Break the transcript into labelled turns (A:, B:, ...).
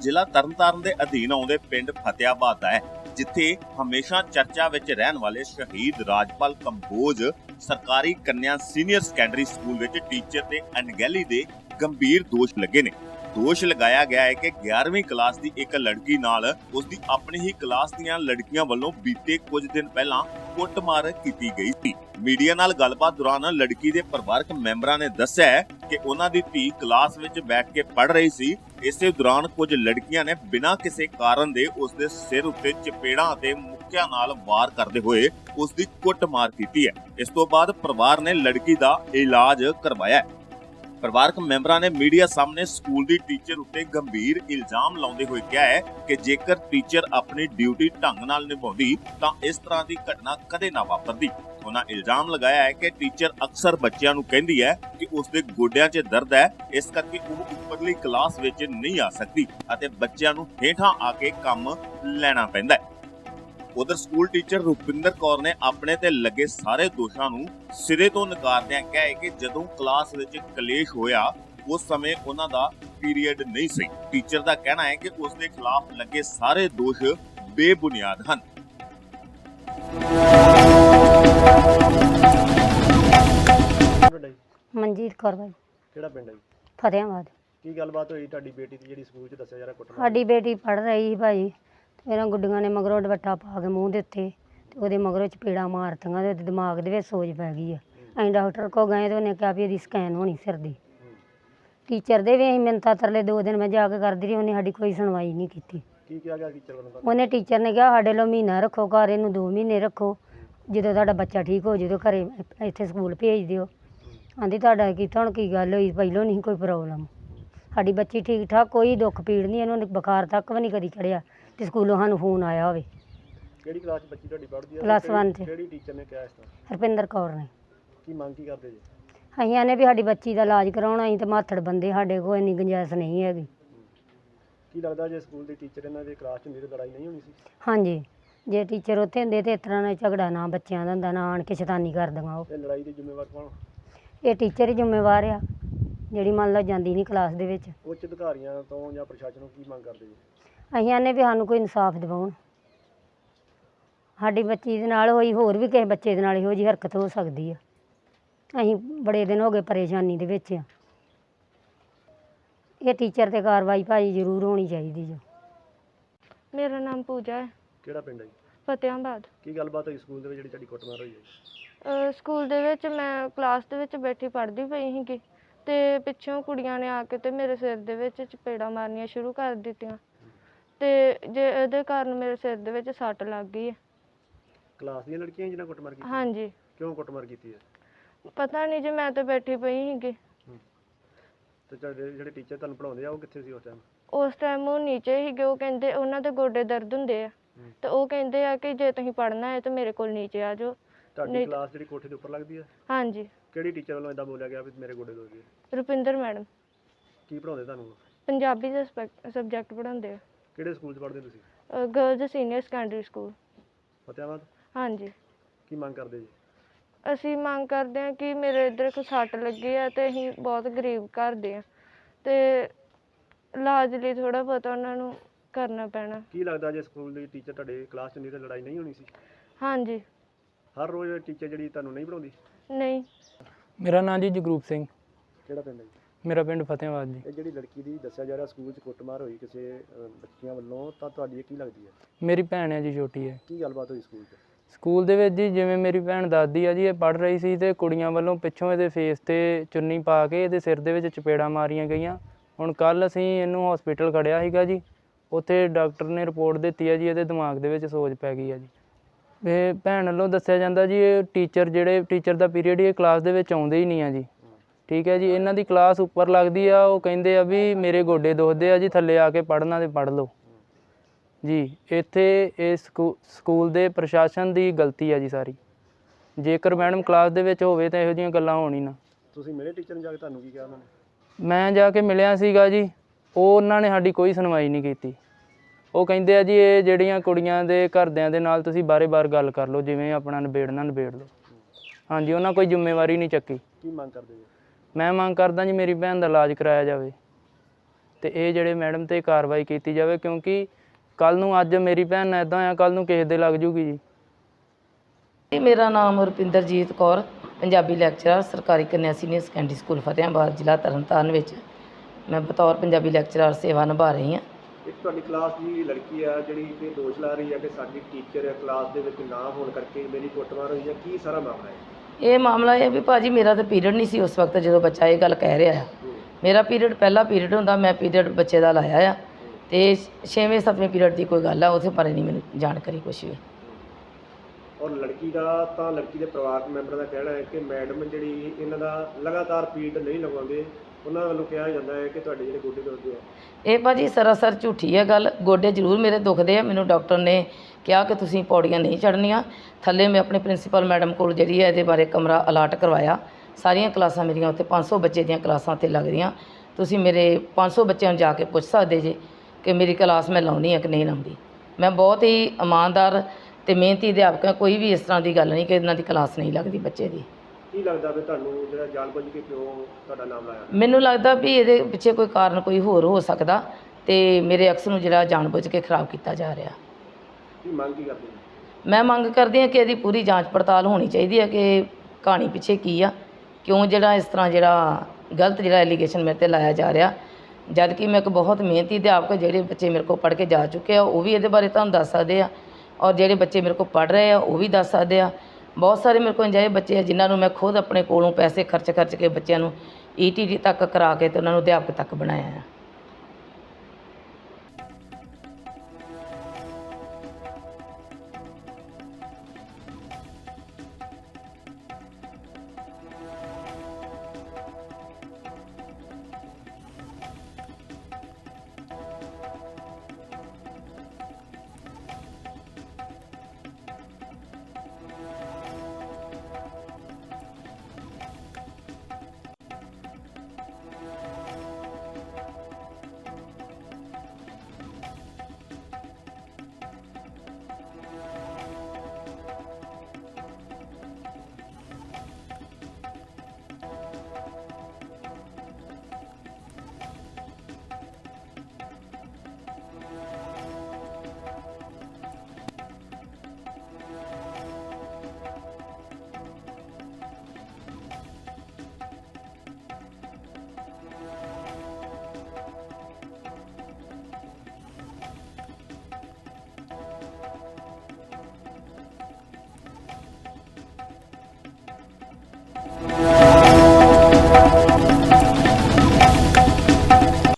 A: ਜ਼ਿਲ੍ਹਾ ਤਰਨਤਾਰਨ ਦੇ ਅਧੀਨ ਆਉਂਦੇ ਪਿੰਡ ਫਤਿਆਬਾਦ ਦਾ ਹੈ, ਜਿੱਥੇ ਹਮੇਸ਼ਾ ਚਰਚਾ ਵਿੱਚ ਰਹਿਣ ਵਾਲੇ ਸ਼ਹੀਦ ਰਾਜਪਾਲ ਕੰਬੋਜ ਸਰਕਾਰੀ ਕੰਨਿਆ ਸੀਨੀਅਰ ਸੈਕੰਡਰੀ ਸਕੂਲ ਵਿੱਚ ਟੀਚਰ ਤੇ ਅਣਗਹਿਲੀ ਦੇ ਗੰਭੀਰ ਦੋਸ਼ ਲੱਗੇ ਨੇ। ਦੋਸ਼ ਲਗਾਇਆ ਗਿਆ ਹੈ ਕਿ 11ਵੀਂ ਕਲਾਸ ਦੀ ਇੱਕ ਲੜਕੀ ਨਾਲ ਉਸ ਦੀ ਆਪਣੀ ਹੀ ਕਲਾਸ ਦੀਆਂ ਲੜਕੀਆਂ ਵੱਲੋਂ ਬੀਤੇ ਕੁਝ ਦਿਨ ਪਹਿਲਾਂ ਕੁੱਟਮਾਰ ਕੀਤੀ ਗਈ ਸੀ। ਮੀਡੀਆ ਨਾਲ ਗੱਲਬਾਤ ਦੌਰਾਨ ਲੜਕੀ ਦੇ ਪਰਿਵਾਰਕ ਮੈਂਬਰਾਂ ਨੇ ਦੱਸਿਆ ਕਿ ਉਹਨਾਂ ਦੀ ਧੀ ਕਲਾਸ ਵਿੱਚ ਬੈਠ ਕੇ ਪੜ੍ਹ ਰਹੀ ਸੀ। ਇਸੇ ਦੌਰਾਨ ਕੁਝ ਲੜਕੀਆਂ ਨੇ ਬਿਨਾਂ ਕਿਸੇ ਕਾਰਨ ਦੇ ਉਸ ਦੇ ਸਿਰ ਉੱਤੇ ਚਪੇੜਾਂ ਅਤੇ ਮੁੱਕਿਆਂ ਨਾਲ ਵਾਰ ਕਰਦੇ ਹੋਏ ਉਸ ਦੀ ਕੁੱਟਮਾਰ ਕੀਤੀ ਹੈ। ਇਸ ਤੋਂ ਬਾਅਦ ਪਰਿਵਾਰ ਨੇ ਲੜਕੀ ਦਾ ਇਲਾਜ ਕਰਵਾਇਆ ਪਰਿਵਾਰਕ ਮੈਂਬਰਾਂ ਨੇ ਮੀਡੀਆ ਸਾਹਮਣੇ ਸਕੂਲ ਦੀ ਟੀਚਰ ਉੱਤੇ ਗੰਭੀਰ ਇਲਜ਼ਾਮ ਲਾਉਂਦੇ ਹੋਏ ਕਿਹਾ ਹੈ ਕਿ ਜੇਕਰ ਟੀਚਰ ਆਪਣੀ ਡਿਊਟੀ ਢੰਗ ਨਾਲ ਨਿਭਾਉਂਦੀ, ਤਾਂ ਇਸ ਤਰ੍ਹਾਂ ਦੀ ਘਟਨਾ ਕਦੇ ਨਾ ਵਾਪਰਦੀ। ਉਹਨਾਂ ਇਲਜ਼ਾਮ ਲਗਾਇਆ ਹੈ ਕਿ ਟੀਚਰ ਅਕਸਰ ਬੱਚਿਆਂ ਨੂੰ ਕਹਿੰਦੀ ਹੈ ਕਿ ਉਸ ਦੇ ਗੋਡਿਆਂ 'ਚ ਦਰਦ ਹੈ, ਇਸ ਕਰਕੇ ਉਹ ਉੱਪਰਲੀ ਕਲਾਸ ਵਿੱਚ ਨਹੀਂ ਆ ਸਕਦੀ ਅਤੇ ਬੱਚਿਆਂ ਨੂੰ ਹੇਠਾਂ ਆ ਕੇ ਕੰਮ ਲੈਣਾ ਪੈਂਦਾ ਹੈ। ਉਧਰ ਸਕੂਲ ਟੀਚਰ ਰੁਪਿੰਦਰ ਕੌਰ ਨੇ ਆਪਣੇ ਤੇ ਲੱਗੇ ਸਾਰੇ ਦੋਸ਼ਾਂ ਨੂੰ ਸਿਰੇ ਤੋਂ ਨਕਾਰਦਿਆਂ ਕਿਹਾ ਕਿ ਜਦੋਂ ਕਲਾਸ ਵਿੱਚ ਕਲੇਸ਼ ਹੋਇਆ ਉਸ ਸਮੇਂ ਉਹਨਾਂ ਦਾ ਪੀਰੀਅਡ ਨਹੀਂ ਸੀ। ਟੀਚਰ ਦਾ ਕਹਿਣਾ ਹੈ ਕਿ ਉਸ ਦੇ ਖਿਲਾਫ ਲੱਗੇ ਸਾਰੇ ਦੋਸ਼ ਬੇਬੁਨਿਆਦ ਹਨ।
B: ਮਨਜੀਤ ਕੌਰ ਬਾਈ।
C: ਕਿਹੜਾ ਪਿੰਡ ਹੈ ਜੀ?
B: ਫਤਿਆਬਾਦ
C: ਕੀ ਗੱਲਬਾਤ ਹੋਈ ਤੁਹਾਡੀ ਬੇਟੀ ਦੀ ਜਿਹੜੀ ਸਕੂਲ 'ਚ ਦੱਸਿਆ ਜਾ ਰਿਹਾ ਕੁੱਟਮਾਰ?
B: ਸਾਡੀ ਬੇਟੀ ਪੜ ਰਹੀ ਸੀ ਭਾਈ। ਤੇ ਇਹਨਾਂ ਗੁੱਡੀਆਂ ਨੇ ਮਗਰੋਂ ਦੁਪੱਟਾ ਪਾ ਕੇ ਮੂੰਹ ਦੇ ਉੱਤੇ ਤੇ ਉਹਦੇ ਮਗਰੋਂ ਚਪੇੜਾਂ ਮਾਰਤੀਆਂ ਤੇ ਉਹਦੇ ਦਿਮਾਗ ਦੇ ਵਿੱਚ ਸੋਜ ਪੈ ਗਈ ਆ। ਅਸੀਂ ਡਾਕਟਰ ਕੋ ਗਏ ਤੇ ਉਹਨੇ ਕਿਹਾ ਵੀ ਇਹਦੀ ਸਕੈਨ ਹੋਣੀ ਸਿਰ ਦੀ। ਟੀਚਰ ਦੇ ਵੀ ਅਸੀਂ ਮਿੰਨਤਾਂ ਤਰਲੇ ਦੋ ਦਿਨ ਮੈਂ ਜਾ ਕੇ ਕਰਦੀ ਰਹੀ ਉਹਨੇ ਸਾਡੀ ਕੋਈ ਸੁਣਵਾਈ ਨਹੀਂ ਕੀਤੀ।
C: ਕੀ ਕਿਹਾ ਗਿਆ ਟੀਚਰ ਵੱਲੋਂ ਤੁਹਾਨੂੰ?
B: ਉਹਨੇ ਟੀਚਰ ਨੇ ਕਿਹਾ ਸਾਡੇ ਲੋ ਮਹੀਨਾ ਰੱਖੋ ਘਰ ਇਹਨੂੰ 2 ਮਹੀਨੇ ਰੱਖੋ। ਜਦੋਂ ਤੁਹਾਡਾ ਬੱਚਾ ਠੀਕ ਹੋ ਜਦੋਂ ਘਰੇ ਇੱਥੇ ਸਕੂਲ ਭੇਜ ਦਿਓ। ਆਂਦੀ ਤੁਹਾਡਾ ਕੀਤਾ ਹੁਣ ਕੀ ਗੱਲ ਹੋਈ? ਪਹਿਲੋਂ ਨਹੀਂ ਕੋਈ ਪ੍ਰੋਬਲਮ। ਸਾਡੀ ਬੱਚੀ ਠੀਕ ਠਾਕ ਕੋਈ ਦੁੱਖ ਪੀੜ ਨਹੀਂ ਇਹਨੂੰ ਬੁਖਾਰ ਤੱਕ ਵੀ ਨਹੀਂ ਕਦੀ ਚੜਿਆ ਤੇ ਸਕੂਲੋਂ ਸਾਨੂੰ ਫੋਨ ਆਇਆ ਹੋਵੇ।
C: ਕਿਹੜੀ ਕਲਾਸ 'ਚ ਬੱਚੀ ਤੁਹਾਡੀ ਪੜ੍ਹਦੀ ਹੈ
B: Class
C: ਕਿਹੜੀ-
B: one 'ਚ।
C: ਕਿਹੜੀ ਟੀਚਰ ਨੇ ਕਿਹਾ ਇਸ ਤਰ੍ਹਾਂ?
B: ਹਰਪਿੰਦਰ ਕੌਰ ਨੇ।
C: ਕੀ ਮੰਗ ਕੀ ਕਰਦੇ ਜੀ?
B: ਅਸੀਂ ਆਨੇ ਵੀ ਸਾਡੀ ਬੱਚੀ ਦਾ ਇਲਾਜ ਕਰਾਉਣਾ ਅਸੀਂ ਤੇ ਮਾਥੜ ਬੰਦੇ ਸਾਡੇ ਕੋਲ ਇੰਨੀ ਗੁੰਜਾਇਸ਼ ਨਹੀਂ ਹੈਗੀ।
C: ਕੀ ਲੱਗਦਾ ਜੇ ਸਕੂਲ ਦੀ ਟੀਚਰ ਇਹਨਾਂ ਦੇ ਕਲਾਸ 'ਚ ਹੁੰਦੀ ਤਾਂ ਲੜਾਈ ਨਹੀਂ ਹੋਣੀ ਸੀ?
B: ਹਾਂਜੀ ਜੇ ਟੀਚਰ ਉੱਥੇ ਹੁੰਦੇ ਤੇ ਇਸ ਤਰ੍ਹਾਂ ਨਾਲ ਝਗੜਾ ਨਾ ਬੱਚਿਆਂ ਦਾ ਹੁੰਦਾ ਨਾ ਆਣ ਕੇ ਸ਼ੈਤਾਨੀ ਕਰਦੀਆਂ ਉਹ।
C: ਇਹ ਲੜਾਈ ਦੀ ਜ਼ਿੰਮੇਵਾਰ ਕੌਣ?
B: ਇਹ ਟੀਚਰ ਹੀ ਜ਼ਿੰਮੇਵਾਰ ਆ ਜਿਹੜੀ ਮੰਨ ਲਓ ਜਾਂਦੀ ਨਹੀਂ ਕਲਾਸ ਦੇ ਵਿੱਚ।
C: ਉੱਚ ਅਧਿਕਾਰੀਆਂ ਤੋਂ ਜਾਂ ਪ੍ਰਸ਼ਾਸਨ ਤੋਂ ਕੀ ਮੰਗ ਕਰਦੇ ਜੀ?
B: ਅਸੀਂ ਆਨੇ ਵੀ ਸਾਨੂੰ ਕੋਈ ਇਨਸਾਫ ਦਿਵਾਉਣ। ਸਾਡੀ ਬੱਚੀ ਦੇ ਨਾਲ ਹੋਈ ਹੋਰ ਵੀ ਕਿਸੇ ਬੱਚੇ ਦੇ ਨਾਲ ਇਹੋ ਜਿਹੀ ਹਰਕਤ ਹੋ ਸਕਦੀ ਆ। ਅਸੀਂ ਬੜੇ ਦਿਨ ਹੋ ਗਏ ਪਰੇਸ਼ਾਨੀ ਦੇ ਵਿੱਚ ਆ। ਇਹ ਟੀਚਰ ਤੇ ਕਾਰਵਾਈ ਭਾਈ ਜ਼ਰੂਰ ਹੋਣੀ ਚਾਹੀਦੀ ਜੋ।
D: ਮੇਰਾ ਨਾਮ ਪੂਜਾ ਹੈ।
C: ਕਿਹੜਾ ਪਿੰਡ ਹੈ ਜੀ?
D: ਫਤਿਆਬਾਦ।
C: ਕੀ ਗੱਲਬਾਤ ਹੋਈ ਸਕੂਲ ਦੇ ਵਿੱਚ ਜਿਹੜੀ ਤੁਹਾਡੀ ਕੁੱਟਮਾਰ ਹੋਈ ਹੈ?
D: ਅਹ ਸਕੂਲ ਦੇ ਵਿੱਚ ਮੈਂ ਕਲਾਸ ਦੇ ਵਿੱਚ ਬੈਠੀ ਪੜ੍ਹਦੀ ਪਈ ਸੀਗੀ ਤੇ ਪਿੱਛੋਂ ਕੁੜੀਆਂ ਨੇ ਆ ਕੇ ਤੇ ਮੇਰੇ ਸਿਰ ਦੇ ਵਿੱਚ ਚਪੇੜਾਂ ਮਾਰਨੀਆਂ ਸ਼ੁਰੂ ਕਰ ਦਿੱਤੀਆਂ। ਤੇ ਜੇ ਇਹਦੇ ਕਾਰਨ ਮੇਰੇ ਸਿਰ ਦੇ ਵਿੱਚ ਸੱਟ ਲੱਗ ਗਈ ਹੈ।
C: ਕਲਾਸ ਦੀਆਂ ਲੜਕੀਆਂ ਜਿਹਨਾਂ ਕੁੱਟਮਾਰ ਕੀਤੀ
D: ਹਾਂਜੀ।
C: ਕਿਉਂ ਕੁੱਟਮਾਰ ਕੀਤੀ ਹੈ?
D: ਪਤਾ ਨਹੀਂ ਜੇ ਮੈਂ ਤਾਂ ਬੈਠੀ ਪਈ ਸੀਗੀ।
C: ਤੇ ਤੁਹਾਡੇ ਜਿਹੜੇ ਟੀਚਰ ਤੁਹਾਨੂੰ ਪੜ੍ਹਾਉਂਦੇ ਆ ਉਹ ਕਿੱਥੇ ਸੀ ਉਸ ਟਾਈਮ?
D: ਉਸ ਟਾਈਮ ਉਹ ਨੀਚੇ ਸੀਗੇ ਉਹ ਕਹਿੰਦੇ ਉਹਨਾਂ ਦੇ ਗੋਡੇ ਦਰਦ ਹੁੰਦੇ ਆ। ਤੇ ਉਹ ਕਹਿੰਦੇ ਆ ਕਿ ਜੇ ਤੁਸੀਂ ਪੜ੍ਹਨਾ ਹੈ ਤਾਂ ਮੇਰੇ ਕੋਲ ਨੀਚੇ ਆ ਜਾਓ।
C: ਤੁਹਾਡੀ
D: ਨਹੀਂ।
C: ਕਲਾਸ ਜਿਹੜੀ ਕੋਠੇ ਦੇ ਉੱਪਰ ਲੱਗਦੀ ਹੈ?
D: ਹਾਂਜੀ।
C: ਕਿਹੜੀ ਟੀਚਰ ਵੱਲੋਂ ਇਦਾਂ ਬੋਲਿਆ ਗਿਆ ਵੀ ਮੇਰੇ ਗੋਡੇ ਦੋਗੇ
D: ਰੁਪਿੰਦਰ ਮੈਡਮ।
C: ਕੀ ਪੜ੍ਹਾਉਂਦੇ ਤੁਹਾਨੂੰ
D: ਪੰਜਾਬੀ ਦਾ ਸਬਜੈਕਟ ਪੜ੍ਹਾਉਂਦੇ ਆ।
C: ਕਿਹੜੇ ਸਕੂਲ 'ਚ ਪੜ੍ਹਦੇ ਤੁਸੀਂ?
D: Girls senior secondary school
C: Fatehabad?
D: ਹਾਂਜੀ।
C: ਕੀ ਮੰਗ ਕਰਦੇ ਜੀ?
D: ਅਸੀਂ ਮੰਗ ਕਰਦੇ ਹਾਂ ਕਿ ਮੇਰੇ ਇੱਧਰ ਇੱਕ ਸੱਟ ਲੱਗੀ ਆ ਤੇ ਅਸੀਂ ਬਹੁਤ ਗਰੀਬ ਘਰ ਦੇ ਆ ਤੇ ਇਲਾਜ ਲਈ ਥੋੜਾ ਬਹੁਤਾ ਉਹਨਾਂ ਨੂੰ ਕਰਨਾ ਪੈਣਾ।
C: ਕੀ ਲੱਗਦਾ ਜੇ ਸਕੂਲ ਦੀ ਟੀਚਰ ਤੁਹਾਡੇ ਕਲਾਸ 'ਚ ਹੁੰਦੀ ਤਾਂ ਲੜਾਈ ਨਹੀਂ ਹੋਣੀ ਸੀ?
D: ਹਾਂਜੀ।
C: ਹਰ ਰੋਜ਼ ਟੀਚਰ ਜਿਹੜੀ ਤੁਹਾਨੂੰ ਨਹੀਂ ਪੜਾਉਂਦੀ
D: ਨਹੀਂ।
E: ਮੇਰਾ ਨਾਂ ਜੀ ਜਗਰੂਪ ਸਿੰਘ।
C: ਕਿਹੜਾ ਪਿੰਡ ਹੈ ਜੀ?
E: ਮੇਰਾ ਪਿੰਡ ਫਤਿਆਬਾਦ ਜੀ।
C: ਇਹ ਜਿਹੜੀ ਲੜਕੀ ਦੀ ਦੱਸਿਆ ਜਾ ਰਿਹਾ ਸਕੂਲ 'ਚ ਕੁੱਟਮਾਰ ਹੋਈ ਕਿਸੇ ਅਹ, ਬੱਚੀਆਂ ਵੱਲੋਂ ਤਾਂ ਤੁਹਾਡੀ ਇਹ ਕੀ ਲੱਗਦੀ ਹੈ?
E: ਮੇਰੀ ਭੈਣ ਹੈ ਜੀ ਛੋਟੀ ਹੈ।
C: ਕੀ ਗੱਲਬਾਤ ਹੋਈ ਸਕੂਲ 'ਚ?
E: ਸਕੂਲ ਦੇ ਵਿੱਚ ਜੀ ਜਿਵੇਂ ਮੇਰੀ ਭੈਣ ਦੱਸਦੀ ਆ ਜੀ ਇਹ ਪੜ ਰਹੀ ਸੀ ਤੇ ਕੁੜੀਆਂ ਵੱਲੋਂ ਪਿੱਛੋਂ ਇਹਦੇ ਫੇਸ ਤੇ ਚੁੰਨੀ ਪਾ ਕੇ ਇਹਦੇ ਸਿਰ ਦੇ ਵਿੱਚ ਚਪੇੜਾਂ ਮਾਰੀਆਂ ਗਈਆਂ। ਹੁਣ ਕੱਲ ਅਸੀਂ ਇਹਨੂੰ ਹਸਪੀਟਲ ਖੜਿਆ ਸੀਗਾ ਜੀ। ਉੱਥੇ ਡਾਕਟਰ ਨੇ ਰਿਪੋਰਟ ਦਿੱਤੀ ਆ ਜੀ ਇਹਦੇ ਦਿਮਾਗ ਦੇ ਵਿੱਚ ਸੋਜ ਪੈ ਗਈ ਆ ਜੀ। ਇਹ ਭੈਣ ਵੱਲੋਂ ਦੱਸਿਆ ਜਾਂਦਾ ਜੀ ਇਹ ਟੀਚਰ ਜਿਹੜੇ ਟੀਚਰ ਦਾ ਪੀਰੀਅਡ ਇਹ ਕਲਾਸ ਦੇ ਵਿੱਚ ਆਉਂਦੇ ਹੀ ਨਹੀਂ ਆ ਜੀ। ਠੀਕ ਹੈ ਜੀ ਇਹਨਾਂ ਦੀ ਕਲਾਸ ਉੱਪਰ ਲੱਗਦੀ ਆ ਉਹ ਕਹਿੰਦੇ ਆ ਵੀ ਮੇਰੇ ਗੋਡੇ ਦੁਖਦੇ ਆ ਜੀ ਥੱਲੇ ਆ ਕੇ ਪੜ੍ਹਨਾ ਤੇ ਪੜ੍ਹ ਲਓ। ਜੀ ਇੱਥੇ ਇਹ ਸਕੂ- ਸਕੂਲ ਦੇ ਪ੍ਰਸ਼ਾਸਨ ਦੀ ਗਲਤੀ ਆ ਜੀ ਸਾਰੀ। ਜੇਕਰ ਮੈਡਮ ਕਲਾਸ ਦੇ ਵਿੱਚ ਹੋਵੇ ਤਾਂ ਇਹੋ ਜਿਹੀਆਂ ਗੱਲਾਂ ਹੋਣ ਹੀ ਨਾ।
C: ਤੁਸੀਂ ਮੇਰੇ ਟੀਚਰ ਨੂੰ ਜਾ ਕੇ ਤੁਹਾਨੂੰ ਕੀ ਕਿਹਾ ਉਹਨਾਂ ਨੇ?
E: ਮੈਂ ਜਾ ਕੇ ਮਿਲਿਆ ਸੀਗਾ ਜੀ ਉਹ ਉਹਨਾਂ ਨੇ ਸਾਡੀ ਕੋਈ ਸੁਣਵਾਈ ਨਹੀਂ ਕੀਤੀ। ਉਹ ਕਹਿੰਦੇ ਆ ਜੀ ਇਹ ਜਿਹੜੀਆਂ ਕੁੜੀਆਂ ਦੇ ਘਰਦਿਆਂ ਦੇ ਨਾਲ ਤੁਸੀਂ ਬਾਰੇ-ਬਾਰ ਗੱਲ ਕਰ ਲਓ ਜਿਵੇਂ ਆਪਣਾ ਨਿਬੇੜਨਾ ਨਿਬੇੜ ਲਓ। ਹਾਂਜੀ ਉਹਨਾਂ ਕੋਈ ਜ਼ਿੰਮੇਵਾਰੀ ਨਹੀਂ ਚੱਕੀ।
C: ਕੀ ਮੰਗ ਕਰਦੇ ਜੀ
E: ਮੈਂ ਮੰਗ ਕਰਦਾ ਜੀ ਮੇਰੀ ਭੈਣ ਦਾ ਇਲਾਜ ਕਰਾਇਆ ਜਾਵੇ ਤੇ ਇਹ ਜਿਹੜੇ ਮੈਡਮ ਤੇ ਕਾਰਵਾਈ ਕੀਤੀ ਜਾਵੇ ਕਿਉਂਕਿ ਕੱਲ ਨੂੰ ਅੱਜ ਮੇਰੀ ਭੈਣ ਨਾਲ ਇਦਾਂ ਆ ਕੱਲ ਨੂੰ ਕਿਸੇ ਦੇ ਲੱਗ ਜੂਗੀ ਜੀ।
F: ਇਹ ਮੇਰਾ ਨਾਮ ਰੁਪਿੰਦਰਜੀਤ ਕੌਰ ਪੰਜਾਬੀ ਲੈਕਚਰਰ ਸਰਕਾਰੀ ਕੰਨਿਆ ਸੀਨੀਅਰ ਸੈਕੰਡਰੀ ਸਕੂਲ ਫਤਿਆਬਾਦ ਜ਼ਿਲ੍ਹਾ ਤਰਨਤਾਰਨ ਵਿੱਚ। ਮੈਂ ਬਤੌਰ ਪੰਜਾਬੀ ਲੈਕਚਰਰ ਸੇਵਾ ਨਿਭਾ ਰਹੀ ਹਾਂ।
C: ਇੱਕ ਤੁਹਾਡੀ ਕਲਾਸ ਦੀ ਲੜਕੀ ਆ ਜਿਹੜੀ ਕਿ ਦੋਸ਼ ਲਾ ਰਹੀ ਹੈ ਕਿ ਸਾਡੀ ਟੀਚਰ ਕਲਾਸ ਦੇ ਵਿੱਚ ਨਾ ਹੋਣ ਕਰਕੇ ਮੇਰੀ ਕੁੱਟਮਾਰ ਹੋਈ ਹੈ ਕੀ ਸਾਰਾ ਮਾਮਲਾ ਹੈ?
F: ਇਹ ਮਾਮਲਾ ਇਹ ਹੈ ਵੀ ਭਾਜੀ ਮੇਰਾ ਤਾਂ ਪੀਰੀਅਡ ਨਹੀਂ ਸੀ ਉਸ ਵਕਤ ਜਦੋਂ ਬੱਚਾ ਇਹ ਗੱਲ ਕਹਿ ਰਿਹਾ ਆ। ਮੇਰਾ ਪੀਰੀਅਡ ਪਹਿਲਾ ਪੀਰੀਅਡ ਹੁੰਦਾ, ਮੈਂ ਪੀਰੀਅਡ ਬੱਚੇ ਦਾ ਲਾਇਆ ਆ। ਤੇ 6ਵੇਂ 7ਵੇਂ ਪੀਰੀਅਡ ਦੀ ਕੋਈ ਗੱਲ ਆ, ਉਹਦੇ ਬਾਰੇ ਨਹੀਂ ਮੈਨੂੰ ਜਾਣਕਾਰੀ ਕੁਛ ਵੀ।
C: ਔਰ ਲੜਕੀ ਦਾ ਤਾਂ ਲੜਕੀ ਦੇ ਪਰਿਵਾਰਕ ਮੈਂਬਰ ਦਾ ਕਹਿਣਾ ਹੈ ਕਿ ਮੈਡਮ ਜਿਹੜੀ ਇਹਨਾਂ ਦਾ ਲਗਾਤਾਰ ਪੀੜ ਨਹੀਂ ਲਗਾਉਂਦੇ, ਉਹਨਾਂ ਵੱਲੋਂ ਕਿਹਾ ਜਾਂਦਾ ਹੈ ਕਿ ਤੁਹਾਡੇ ਜਿਹੜੇ ਗੋਡੇ ਦੁਖਦੇ ਆ।
F: ਇਹ ਭਾਜੀ ਸਰਾਸਰ ਝੂਠੀ ਹੈ ਗੱਲ, ਗੋਡੇ ਜ਼ਰੂਰ ਮੇਰੇ ਦੁਖਦੇ ਆ, ਮੈਨੂੰ ਡਾਕਟਰ ਨੇ ਕਿਹਾ ਕਿ ਤੁਸੀਂ ਪੌੜੀਆਂ ਨਹੀਂ ਚੜ੍ਹਨੀਆਂ। ਥੱਲੇ ਮੈਂ ਆਪਣੇ ਪ੍ਰਿੰਸੀਪਲ ਮੈਡਮ ਕੋਲ ਜਿਹੜੀ ਹੈ ਇਹਦੇ ਬਾਰੇ ਕਮਰਾ ਅਲਾਟ ਕਰਵਾਇਆ। ਸਾਰੀਆਂ ਕਲਾਸਾਂ ਮੇਰੀਆਂ ਉੱਥੇ 500 ਬੱਚੇ ਦੀਆਂ ਕਲਾਸਾਂ ਉੱਥੇ ਲੱਗਦੀਆਂ ਤੁਸੀਂ ਮੇਰੇ 500 ਬੱਚਿਆਂ ਨੂੰ ਜਾ ਕੇ ਪੁੱਛ ਸਕਦੇ ਜੇ ਕਿ ਮੇਰੀ ਕਲਾਸ ਮੈਂ ਲਾਉਣੀ ਹੈ ਕਿ ਨਹੀਂ ਲਾਉਂਦੀ। ਮੈਂ ਬਹੁਤ ਹੀ ਇਮਾਨਦਾਰ ਤੇ ਮਿਹਨਤੀ ਅਧਿਆਪਕ ਕੋਈ ਵੀ ਇਸ ਤਰ੍ਹਾਂ ਦੀ ਗੱਲ ਨਹੀਂ ਕਿ ਇਹਨਾਂ ਦੀ ਕਲਾਸ ਨਹੀਂ ਲੱਗਦੀ ਬੱਚੇ ਦੀ।
C: ਕੀ ਲੱਗਦਾ ਵੀ ਤੁਹਾਨੂੰ ਜਿਹੜਾ ਜਾਣਬੁੱਝ ਕੇ ਕਿਉਂ ਤੁਹਾਡਾ ਨਾਮ ਲਾਇਆ?
F: ਮੈਨੂੰ ਲੱਗਦਾ ਵੀ ਇਹਦੇ ਪਿੱਛੇ ਕੋਈ ਕਾਰਨ ਕੋਈ ਹੋਰ ਹੋ ਸਕਦਾ ਤੇ ਮੇਰੇ ਅਕਸ ਨੂੰ ਜਿਹੜਾ ਜਾਣਬੁੱਝ ਕੇ ਖਰਾਬ ਕੀਤਾ ਜਾ ਰਿਹਾ।
C: ਕੀ ਮੰਗ ਕੀ ਕਰਦੇ ਹੋ
F: ਮੈਂ ਮੰਗ ਕਰਦੀ ਹਾਂ ਕਿ ਇਹਦੀ ਪੂਰੀ ਜਾਂਚ ਪੜਤਾਲ ਹੋਣੀ ਚਾਹੀਦੀ ਹੈ ਕਿ ਕਹਾਣੀ ਪਿੱਛੇ ਕੀ ਆ ਕਿਉਂ ਜਿਹੜਾ ਇਸ ਤਰ੍ਹਾਂ ਜਿਹੜਾ ਗਲਤ ਜਿਹੜਾ ਐਲੀਗੇਸ਼ਨ ਮੇਰੇ ਤੇ ਲਾਇਆ ਜਾ ਰਿਹਾ। ਜਦ ਕਿ ਮੈਂ ਇੱਕ ਬਹੁਤ ਮਿਹਨਤੀ ਅਧਿਆਪਕ ਜਿਹੜੇ ਬੱਚੇ ਮੇਰੇ ਕੋਲ ਪੜ੍ਹ ਕੇ ਜਾ ਚੁੱਕੇ ਆ ਉਹ ਵੀ ਇਹਦੇ ਬਾਰੇ ਤੁਹਾਨੂੰ ਦੱਸ ਸਕਦੇ ਆ। ਔਰ ਜਿਹੜੇ ਬੱਚੇ ਮੇਰੇ ਕੋਲ ਪੜ੍ਹ ਰਹੇ ਆ, ਉਹ ਵੀ ਦੱਸ ਸਕਦੇ ਆ। ਬਹੁਤ ਸਾਰੇ ਮੇਰੇ ਕੋਲ ਅਜਿਹੇ ਬੱਚੇ ਆ ਜਿਨ੍ਹਾਂ ਨੂੰ ਮੈਂ ਖੁਦ ਆਪਣੇ ਕੋਲੋਂ ਪੈਸੇ ਖਰਚ ਖਰਚ ਕੇ ਬੱਚਿਆਂ ਨੂੰ ਈ ਟੀ ਤੱਕ ਕਰਾ ਕੇ ਅਤੇ ਉਹਨਾਂ ਨੂੰ ਅਧਿਆਪਕ ਤੱਕ ਬਣਾਇਆ ਆ।